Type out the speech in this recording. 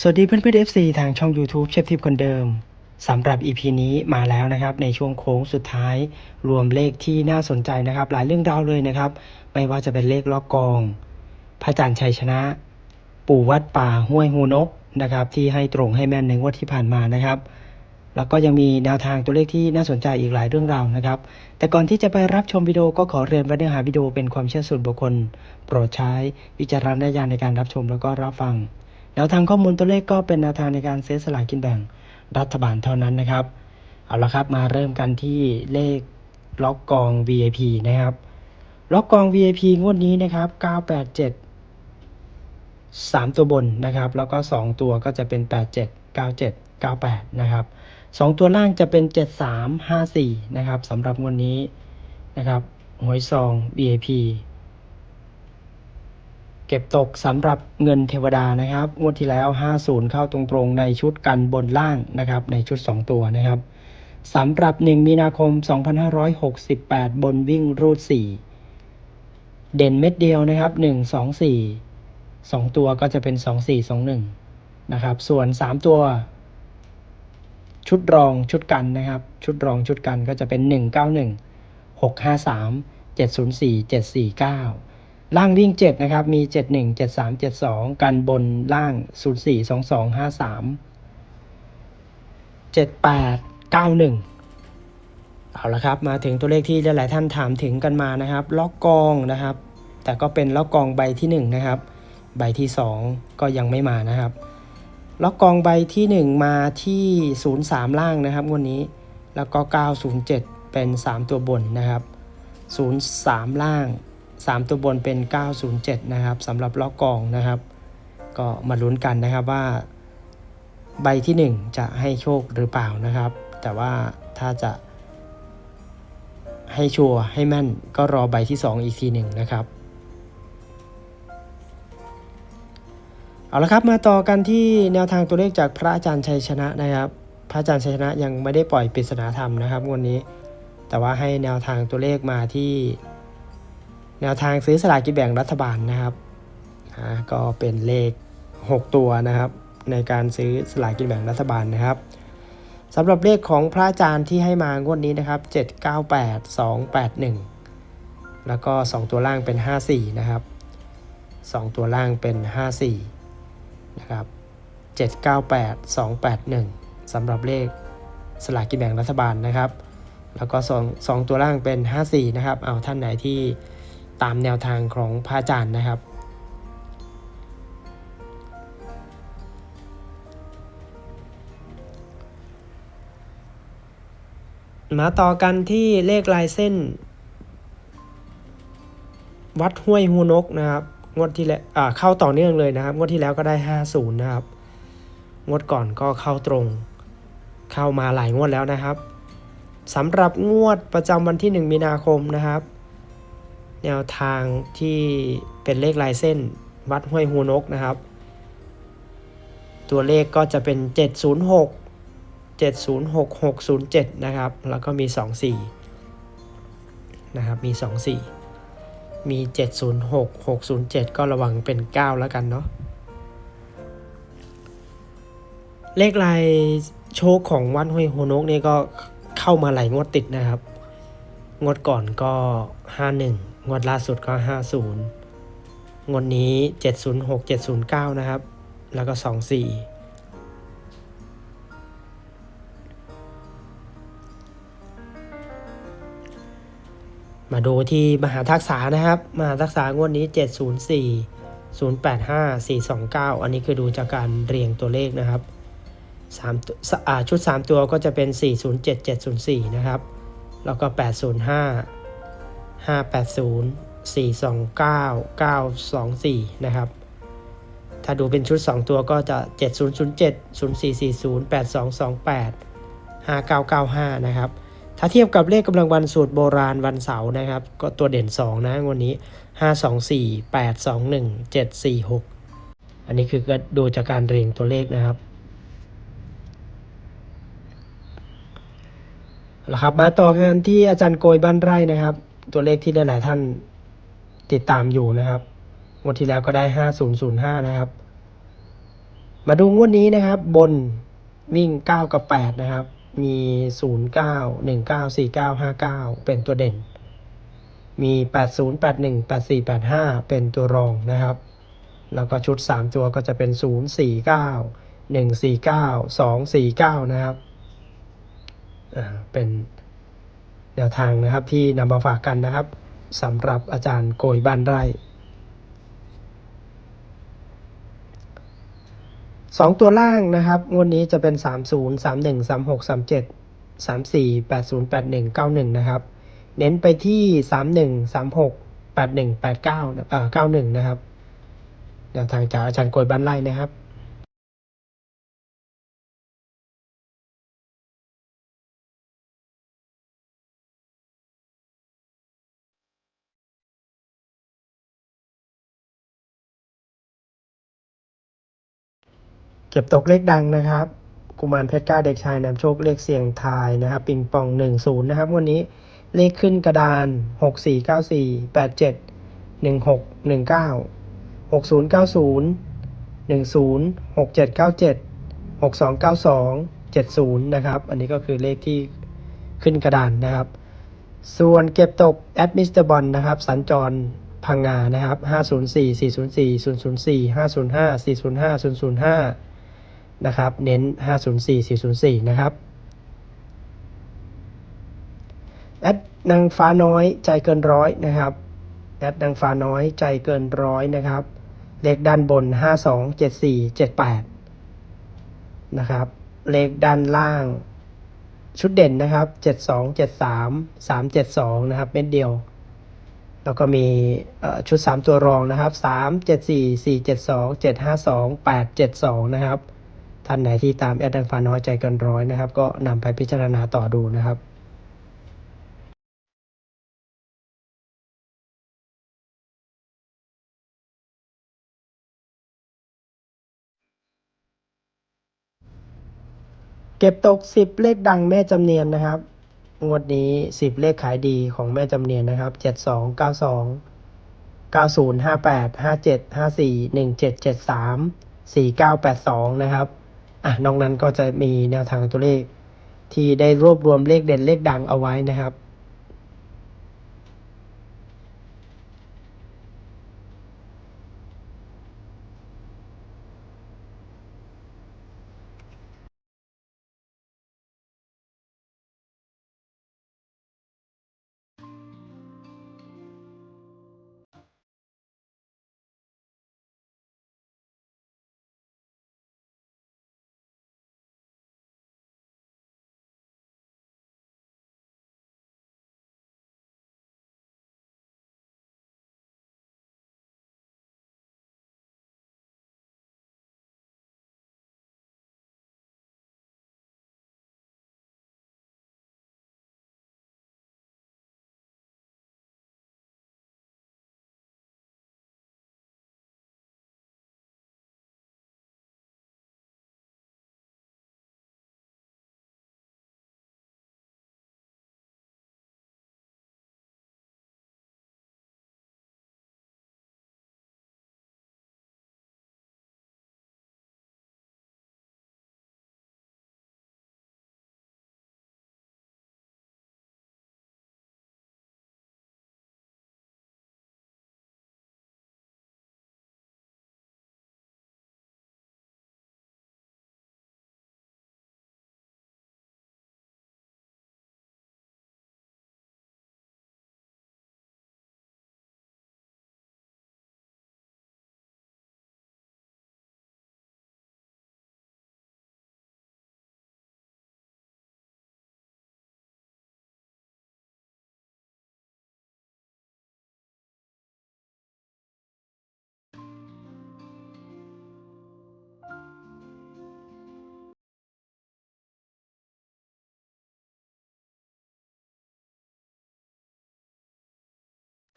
สวัสดีเพื่อนเพื่อน FC ทางช่อง YouTube เชฟทิพย์คนเดิมสำหรับ EP นี้มาแล้วนะครับในช่วงโค้งสุดท้ายรวมเลขที่น่าสนใจนะครับ หลายเรื่องราวเลยนะครับ ไม่ว่าจะเป็นเลขล็อกกอง พระจันทร์ชัยชนะ ปู่วัดป่าห้วยหูนกนะครับที่ให้ตรงให้แม่นในงวดที่ผ่านมานะครับ แล้วก็ยังมีแนวทางตัวเลขที่น่าสนใจอีกหลายเรื่องราวนะครับ แต่ก่อนที่จะไปรับชมวิดีโอก็ขอเรียนว่าเนื้อหาวิดีโอเป็นความเชื่อส่วนบุคคล โปรดใช้วิจารณญาณในการรับชมแล้วก็รับฟัง แนวทางข้อมูลตัวเลขก็เป็นแนวทางในการซื้อสลากกินแบ่งรัฐบาลเท่านั้นนะครับ เอาละครับมาเริ่มกันที่เลขล็อกกอง VIP นะครับล็อกกอง VIP งวดนี้นะครับ 987 3 ตัวบนนะครับ แล้วก็ 2 ตัวก็จะเป็น 87 97 98 นะครับ 2 ตัวล่างจะเป็น 73 54 นะครับสำหรับงวดนี้นะครับหวยซอง VIP ก็บตกสำหรับเงินเทวดานะครับงวดที่แล้ว 50 เข้าตรงๆ ในชุดกันบนล่างนะครับ ในชุด 2 ตัวนะครับสำหรับ 1 มีนาคม 2568 บนวิ่งรูด 4 เด่นเม็ดเดียวนะครับ 1 2 4 2 ตัวก็จะเป็น 2 4 2 1 นะครับ ส่วน 3 ตัว ชุดรองชุดกันนะครับ ชุดรองชุดกันก็จะเป็น 191 653 704 749 ล่างวิ่ง 7 นะครับ มี 71 73 72 กันบนล่าง 04 22 53 78 91 เอาละครับ มาถึงตัวเลขที่หลาย ๆ ท่านถามถึงกันมานะครับ ล็อกกองนะครับ แต่ก็เป็นล็อกกองใบที่ 1 นะครับ ใบที่ 2 ก็ยังไม่มานะครับ ล็อกกองใบที่ 1 มาที่ 03 ล่างนะครับวันนี้ แล้วก็ 907 เป็น 3 ตัวบนนะครับ 03 ล่าง 3 ตัวบนเป็น 907 นะครับสำหรับล็อกกองนะครับ ก็มาลุ้นกันนะครับว่า ใบที่ 1 จะให้โชคหรือเปล่านะครับ แต่ว่าถ้าจะให้ชัวร์ให้แม่นก็รอใบที่ 2 อีกทีหนึ่งนะครับ เอาละครับมาต่อกันที่แนวทางตัวเลขจากพระอาจารย์ชัยชนะนะครับ พระอาจารย์ชัยชนะยังไม่ได้ปล่อยปริศนาธรรมนะครับวันนี้ แต่ว่าให้แนวทางตัวเลขมาที่ แนวทางซื้อสลากกินแบ่งรัฐบาลนะครับก็เป็นเลข 6 ตัวนะครับ ในการซื้อสลากกินแบ่งรัฐบาลนะครับสำหรับเลขของพระอาจารย์ที่ให้มางวดนี้นะครับ 798 281 แล้วก็ 2 ตัวล่างเป็น 54 นะครับ 2 ตัวล่างเป็น 54 นะครับ 798 281 สำหรับเลขสลากกินแบ่งรัฐบาลนะครับ แล้วก็ 2 2 ตัวล่างเป็น 54 นะครับ เอาท่านไหนที่ ตามแนวทางของพระอาจารย์นะครับ มาต่อกันที่เลขลายเส้น วัดห้วยฮูนกนะครับงวดที่แล้วเข้าต่อเนื่องเลยนะครับ งวดที่แล้วก็ได้ 50 นะครับ งวดก่อนก็เข้าตรง เข้ามาหลายงวดแล้วนะครับสำหรับงวดประจำวันที่ 1 มีนาคมนะครับ แนวทางที่เป็นเลขลายเส้นวัดห้วยฮูนกนะครับ ตัวเลขก็จะเป็น 706 706607 นะครับ แล้วก็มี 24 นะครับ มี 24 มี 706 607 ก็ระวังเป็น 9 แล้วกันเนาะเลขลายโชคของวัดห้วยโฮนกนี่ก็เข้ามาหลายงวดติดนะครับ งวดก่อนก็ 51 งวดล่าสุดก็ 50 งวดนี้ 706 709 นะครับ แล้วก็ 24 มาดูที่มหาทักษานะครับ มหาทักษางวดนี้ 704 085 429 อันนี้คือดูจากการเรียงตัวเลขนะครับสามตัวอ่าชุด 3 ตัวก็จะเป็น 407 704 นะครับ แล้วก็ 805 580 429 924 นะครับ ถ้าดูเป็นชุด 2 ตัวก็จะ 7007 0440 8228 5995 นะครับ ถ้าเทียบกับเลขกำลังวันสูตรโบราณวันเสาร์นะครับ ก็ตัวเด่น 2 นะวันนี้ 524 821 746 อันนี้คือก็ดูจากการเรียงตัวเลขนะครับแล้วครับ มาต่อกันที่อาจารย์โกยบ้านไร่นะครับ ตัวเลขที่หลายๆท่านติดตามอยู่นะครับงวดที่แล้วก็ได้ห้าศูนย์ศูนย์ห้านะครับ มาดูงวดนี้นะครับ บนวิ่งเก้ากับแปดนะครับ มีศูนย์เก้าหนึ่งเก้าสี่เก้าห้าเก้าเป็นตัวเด่น มีแปดศูนย์แปดหนึ่งแปดสี่แปดห้าเป็นตัวรองนะครับ แล้วก็ชุดสามตัวก็จะเป็นศูนย์สี่เก้าหนึ่งสี่เก้าสองสี่เก้านะครับ อ่า เป็น แนวทางนะครับที่นำมาฝากกันนะครับสำหรับอาจารย์โกยบ้านไร่สองตัวล่างนะครับงวดนี้จะเป็น 30 31 36 37 34 80 81 91 นะครับ เน้นไปที่ 31 36 81 89เอ่อ91 นะครับแนวทางจากอาจารย์โกยบ้านไร่นะครับ เก็บตกเลขดังนะครับ กุมารเพชรก้าเด็กชายนำโชคเลขเสียงทายนะครับ ปิงปอง 10 นะครับ วันนี้เลขขึ้นกระดาน 6 4 9 4 8 7 1 6 1 9 6 0 9 0 1 0 6 7 9 7 6 2 9 2 7 0 นะครับ อันนี้ก็คือเลขที่ขึ้นกระดานนะครับ ส่วนเก็บตกแอดมิสเตอร์บอลนะครับ สัญจรพังงานะครับ 504 404 004 505 405 005 นะครับ เน้น 504 404 นะครับ แอดนางฟ้าน้อยใจเกินร้อยนะครับ แอดนางฟ้าน้อยใจเกินร้อยนะครับ เลขด้านบน 52 74 78 นะครับ เลขด้านล่าง ชุดเด่นนะครับ 72 73 372 นะครับเม็ดเดียวแล้วก็มีชุด 3 ตัวรองนะครับ 3 74 4 72 752 8 72 นะครับ ท่านไหนที่ตามแอดดันฟ้าน้อยใจเกินร้อยนะครับ ก็นำไปพิจารณาต่อดูนะครับเก็บตก 10 เลขดังแม่จำเนียนนะครับ งวดนี้ 10 เลขขายดีของแม่จำเนียนนะครับ 72 92 90 58 57 54 17 73 4982 นะครับ อะนอกนั้นก็จะมีแนวทางตัวเลขที่ได้รวบรวมเลขเด่นเลขดังเอาไว้นะครับ